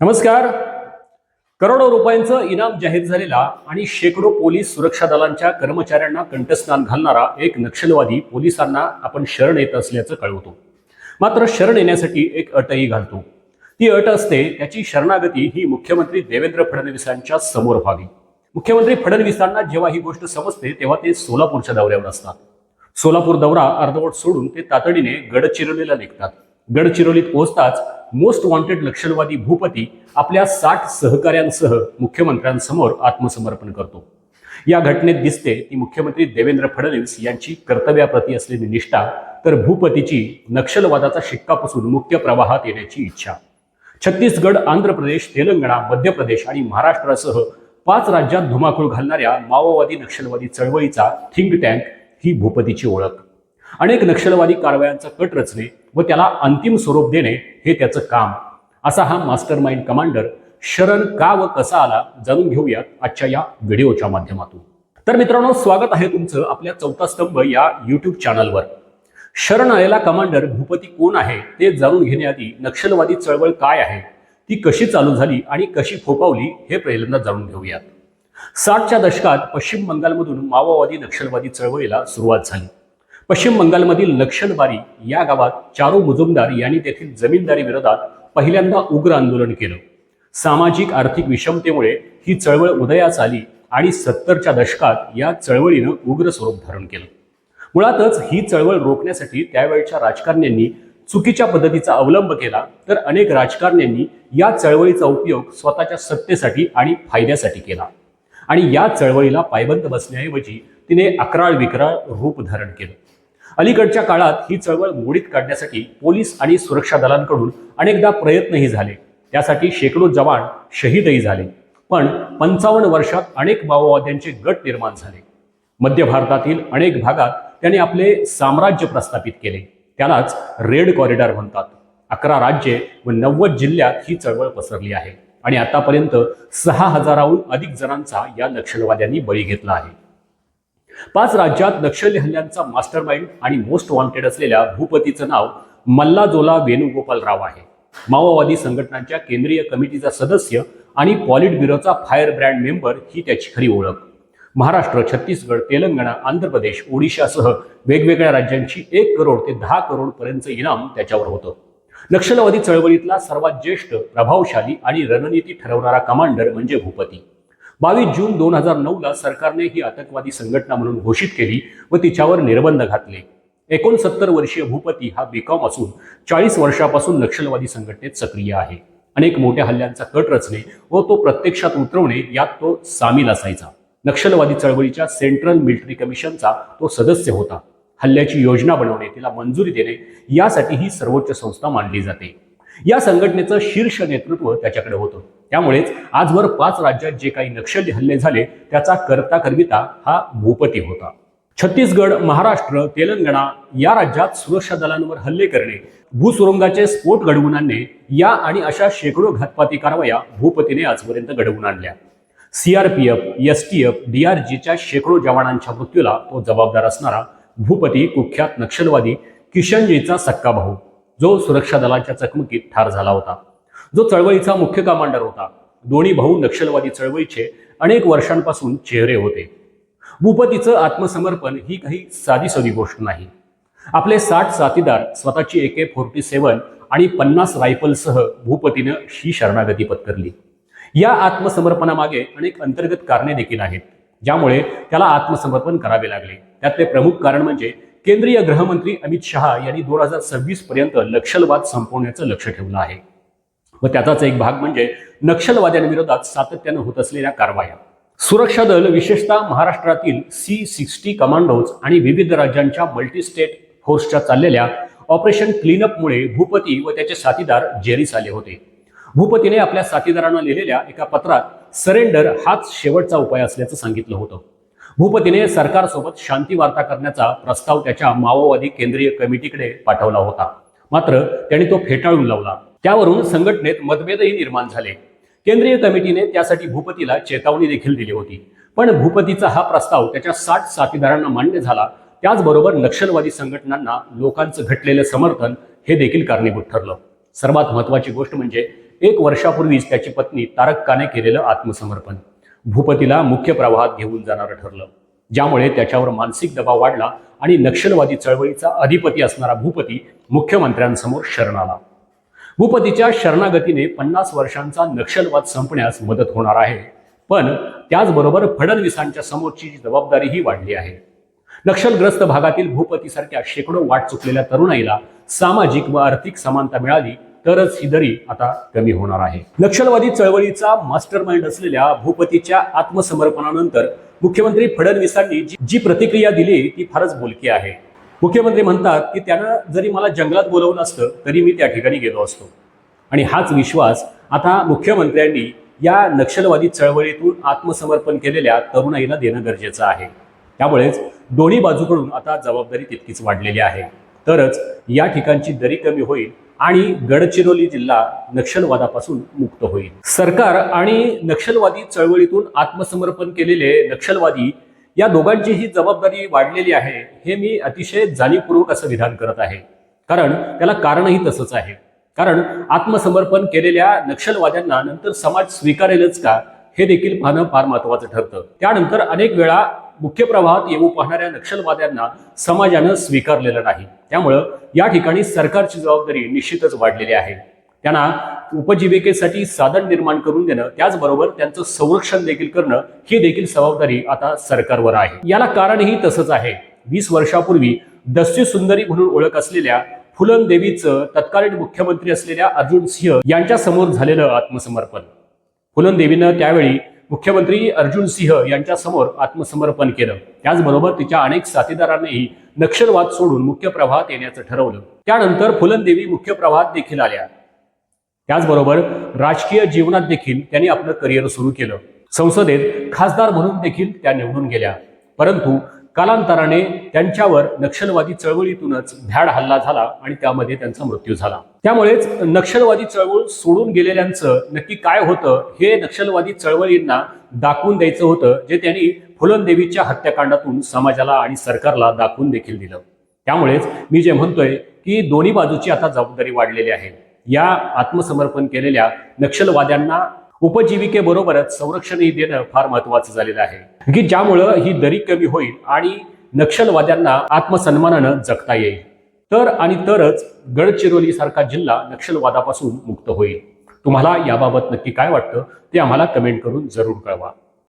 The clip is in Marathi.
नमस्कार. करोडो रुपयांचं इनाम जाहीर झालेला आणि शेकडो पोलीस सुरक्षा दलांच्या कर्मचाऱ्यांना कंठस्नान घालणारा एक नक्षलवादी पोलिसांना आपण शरण येत असल्याचं कळवतो. मात्र शरण येण्यासाठी एक अटही घालतो. ती अट असते त्याची शरणागती ही मुख्यमंत्री देवेंद्र फडणवीसांच्या समोर व्हावी. मुख्यमंत्री फडणवीसांना जेव्हा ही गोष्ट समजते तेव्हा ते सोलापूरच्या दौऱ्यावर असतात. सोलापूर दौरा अर्धवट सोडून ते तातडीने गडचिरोलीला निघतात. गडचिरोलीत पोहोचताच मोस्ट वॉन्टेड नक्षलवादी भूपती आपल्या साठ सहकाऱ्यांसह मुख्यमंत्र्यांसमोर आत्मसमर्पण करतो. या घटनेत दिसते ती मुख्यमंत्री देवेंद्र फडणवीस यांची कर्तव्याप्रती असलेली निष्ठा तर भूपतीची नक्षलवादाचा शिक्का पुसून मुख्य प्रवाहात येण्याची इच्छा. छत्तीसगड आंध्र प्रदेश तेलंगणा मध्य प्रदेश आणि महाराष्ट्रासह पाच राज्यात धुमाकूळ घालणाऱ्या माओवादी नक्षलवादी चळवळीचा थिंक टँक ही भूपतीची ओळख. अनेक नक्षलवादी कारवायांचा कट रचणे व त्याला अंतिम स्वरूप देणे हे त्याचं काम. असा हा मास्टर माइंड कमांडर शरण का व कसा आला जाणून घेऊयात आजच्या या व्हिडिओच्या माध्यमातून. तर मित्रांनो स्वागत आहे तुमचं आपल्या चौथा स्तंभ या युट्यूब चॅनलवर शरण आलेला कमांडर भूपती कोण आहे ते जाणून घेण्याआधी नक्षलवादी चळवळ काय आहे ती कशी चालू झाली आणि कशी फोपावली हे पहिल्यांदा जाणून घेऊयात. साठच्या दशकात पश्चिम बंगालमधून माओवादी नक्षलवादी चळवळीला सुरुवात झाली. पश्चिम बंगालमधील नक्षलबारी या गावात चारो मुजुमदार यांनी तेथील जमीनदारी विरोधात पहिल्यांदा उग्र आंदोलन केलं. सामाजिक आर्थिक विषमतेमुळे ही चळवळ उदयास आली आणि सत्तरच्या दशकात या चळवळीनं उग्र स्वरूप धारण केलं. मुळातच ही चळवळ रोखण्यासाठी त्यावेळच्या राजकारण्यांनी चुकीच्या पद्धतीचा अवलंब केला तर अनेक राजकारण्यांनी या चळवळीचा उपयोग स्वतःच्या सत्तेसाठी आणि फायद्यासाठी केला. आणि या चळवळीला पायबंद बसण्याऐवजी तिने अकराळ विकराळ रूप धारण केलं. अलीकडच्या काळात ही चळवळ मोडीत काढण्यासाठी पोलीस आणि सुरक्षा दलांकडून अनेकदा प्रयत्नही झाले. त्यासाठी शेकडो जवान शहीदही झाले. पण पंचावन्न वर्षात अनेक माओवाद्यांचे गट निर्माण झाले. मध्य भारतातील अनेक भागात त्याने आपले साम्राज्य प्रस्थापित केले. त्यालाच रेड कॉरिडॉर म्हणतात. अकरा राज्ये व नव्वद जिल्ह्यात ही चळवळ पसरली आहे. आणि आतापर्यंत सहा हजाराहून अधिक जणांचा या नक्षलवाद्यांनी बळी घेतला आहे. पाच राज्यात नक्षली हल्ल्यांचा मास्टर माइंड आणि मोस्ट वॉन्टेड असलेल्या भूपतीचं नाव मल्लाजोला वेणुगोपाल राव आहे. माओवादी संघटनांच्या केंद्रीय कमिटीचा सदस्य आणि पॉलिट ब्युरोचा फायर ब्रँड मेंबर ही त्याची खरी ओळख. महाराष्ट्र छत्तीसगड तेलंगणा आंध्र प्रदेश ओडिशासह वेगवेगळ्या राज्यांची एक करोड ते दहा करोड पर्यंत इनाम त्याच्यावर होतं. नक्षलवादी चळवळीतला सर्वात ज्येष्ठ प्रभावशाली आणि रणनीती ठरवणारा कमांडर म्हणजे भूपती. बावीस जून दोन हजार नऊला सरकारने ही आतंकवादी संघटना म्हणून घोषित केली व तिच्यावर निर्बंध घातले. एकोणसत्तर वर्षीय भूपती हा बीकॉम असून चाळीस वर्षापासून नक्षलवादी संघटनेत सक्रिय आहे. अनेक मोठ्या हल्ल्यांचा कट रचणे व तो प्रत्यक्षात उतरवणे यात तो सामील असायचा. नक्षलवादी चळवळीच्या सेंट्रल मिलिटरी कमिशनचा तो सदस्य होता. हल्ल्याची योजना बनवणे तिला मंजुरी देणे यासाठी ही सर्वोच्च संस्था मानली जाते. या संघटनेचं शीर्ष नेतृत्व त्याच्याकडे होतं. त्यामुळेच आजवर पाच राज्यात जे काही नक्षली हल्ले झाले त्याचा करता करविता हा भूपती होता. छत्तीसगड महाराष्ट्र तेलंगणा या राज्यात सुरक्षा दलांवर हल्ले करणे भूसुरुंगाचे स्फोट घडवून आणणे या आणि अशा शेकडो घातपाती कारवाया भूपतीने आजपर्यंत घडवून आणल्या. सीआरपीएफ एस टी एफ डीआरजीच्या शेकडो जवानांच्या मृत्यूला तो जबाबदार असणारा भूपती कुख्यात नक्षलवादी किशनजीचा सक्का भाऊ जो सुरक्षा दलाच्या चकमकीत ठार झाला होता. जो चळवळीचा मुख्य कमांडर होता. दोन्ही भाऊ नक्षलवादी चळवळीचे अनेक वर्षांपासून चेहरे होते. भूपतीचं आत्मसमर्पण ही काही साधी साधीसोधी गोष्ट नाही. आपले साठ साथीदार स्वतःची ए के फोर्टी सेवन आणि पन्नास रायफलसह भूपतीनं ही शरणागती पत्करली. या आत्मसमर्पणामागे अनेक अंतर्गत कारणे देखील आहेत. ज्यामुळे त्याला आत्मसमर्पण करावे लागले. त्यातले प्रमुख कारण म्हणजे केंद्रीय गृहमंत्री अमित शहा यांनी दोन हजार सव्वीस पर्यंत नक्षलवाद संपवण्याचं लक्ष ठेवलं आहे. व त्याचाच एक भाग म्हणजे नक्षलवाद्यांविरोधात सातत्यानं होत असलेल्या कारवाया. सुरक्षा दल विशेषतः महाराष्ट्रातील सी सिक्स्टी कमांडोज आणि विविध राज्यांच्या मल्टीस्टेट फोर्सच्या चाललेल्या ऑपरेशन क्लीनअपमुळे भूपती व त्याचे साथीदार जेरीस आले होते. भूपतीने आपल्या साथीदारांना लिहिलेल्या एका पत्रात सरेंडर हाच शेवटचा उपाय असल्याचं सांगितलं होतं. भूपतीने सरकारसोबत शांती वार्ता करण्याचा प्रस्ताव त्याच्या माओवादी केंद्रीय कमिटीकडे पाठवला होता. मात्र त्यांनी तो फेटाळून लावला. त्यावरून संघटनेत मतभेदही निर्माण झाले. केंद्रीय कमिटीने त्यासाठी भूपतीला चेतावणी देखील दिली होती. पण भूपतीचा हा प्रस्ताव त्याच्या साठ साथीदारांना मान्य झाला. त्याचबरोबर नक्षलवादी संघटनांना लोकांचं घटलेलं समर्थन हे देखील कारणीभूत ठरलं. सर्वात महत्वाची गोष्ट म्हणजे एक वर्षापूर्वीच त्याची पत्नी तारक काने केलेलं आत्मसमर्पण. भूपतीला मुख्य प्रवाहात घेऊन जाणारं ठरलं. ज्यामुळे त्याच्यावर मानसिक दबाव वाढला आणि नक्षलवादी चळवळीचा अधिपती असणारा भूपती मुख्यमंत्र्यांसमोर शरण आला. भूपतीच्या शरणागतीने पन्नास वर्षांचा नक्षलवाद संपण्यास मदत होणार आहे. पण त्याचबरोबर फडणवीसांच्या समोरची जबाबदारीही वाढली आहे. नक्षलग्रस्त भागातील भूपतीसारख्या शेकडो वाट चुकलेल्या तरुणाईला सामाजिक व आर्थिक समानता मिळाली तरच ही दरी आता कमी होणार आहे. नक्षलवादी चळवळीचा मास्टर माइंड असलेल्या भूपतीच्या आत्मसमर्पणानंतर मुख्यमंत्री फडणवीसांनी जी जी प्रतिक्रिया दिली ती फारच बोलकी आहे. मुख्यमंत्री म्हणतात की त्यानं जरी मला जंगलात बोलवलं असतं तरी मी त्या ठिकाणी गेलो असतो. आणि हाच विश्वास आता मुख्यमंत्र्यांनी या नक्षलवादी चळवळीतून आत्मसमर्पण केलेल्या तरुणाईला देणं गरजेचं आहे. त्यामुळेच दोन्ही बाजूकडून आता जबाबदारी तितकीच वाढलेली आहे. तरच या ठिकाणची दरी कमी होईल आणि गडचिरोली जिल्हा नक्षलवादापासून मुक्त होईल. सरकार आणि नक्षलवादी चळवळीतून आत्मसमर्पण केलेले नक्षलवादी या दोघांचीही जबाबदारी वाढलेली आहे हे मी अतिशय जाणीवपूर्वक असं विधान करत आहे. कारण त्याला कारणही तसंच आहे. कारण आत्मसमर्पण केलेल्या नक्षलवाद्यांना नंतर समाज स्वीकारेलच का हे देखील पाहणं फार महत्वाचं ठरतं. त्यानंतर अनेक वेळा मुख्य प्रवाहात येऊ पाहणाऱ्या नक्षलवाद्यांना समाजानं स्वीकारलेलं नाही. त्यामुळं या ठिकाणी सरकारची जबाबदारी निश्चितच वाढलेली आहे. त्यांना उपजीविकेसाठी साधन निर्माण करून देणं त्याचबरोबर त्यांचं संरक्षण देखील करणं ही देखील जबाबदारी आता सरकारवर आहे. याला कारणही तसंच आहे. वीस वर्षापूर्वी दस्यू सुंदरी म्हणून ओळख असलेल्या फुलन देवीचं तत्कालीन मुख्यमंत्री असलेल्या अर्जुन सिंह यांच्या समोर झालेलं आत्मसमर्पण. फुलन देवीनं त्यावेळी मुख्यमंत्री अर्जुन सिंह यांच्या समोर आत्मसमर्पण केलं. त्याचबरोबर तिच्या अनेक साथीदारांनीही नक्षलवाद सोडून मुख्य प्रवाहात येण्याचं ठरवलं. त्यानंतर फुलनदेवी मुख्य प्रवाहात देखील आल्या. त्याचबरोबर राजकीय जीवनात देखील त्यांनी आपलं करिअर सुरू केलं. संसदेत खासदार म्हणून देखील त्या निवडून गेल्या. परंतु कालांतराने त्यांच्यावर नक्षलवादी चळवळीतूनच भ्याड हल्ला झाला आणि त्यामध्ये त्यांचा मृत्यू झाला. त्यामुळेच नक्षलवादी चळवळ सोडून गेलेल्यांचं नक्की काय होतं हे नक्षलवादी चळवळींना दाखवून द्यायचं होतं जे त्यांनी फुलनदेवीच्या हत्याकांडातून समाजाला आणि सरकारला दाखवून देखील दिलं. त्यामुळेच मी जे म्हणतोय की दोन्ही बाजूची आता जबाबदारी वाढलेली आहे. या आत्मसमर्पण केलेल्या नक्षलवाद्यांना उपजीविकेबरोबरच संरक्षणही देणं फार महत्वाचं झालेलं आहे. की ज्यामुळं ही दरी कमी होईल आणि नक्षलवाद्यांना आत्मसन्मानानं जगता येईल. तर आणि तरच गडचिरोली सारखा जिल्हा नक्षलवादापासून मुक्त होईल. तुम्हाला याबाबत नक्की काय वाटतं ते आम्हाला कमेंट करून जरूर कळवा.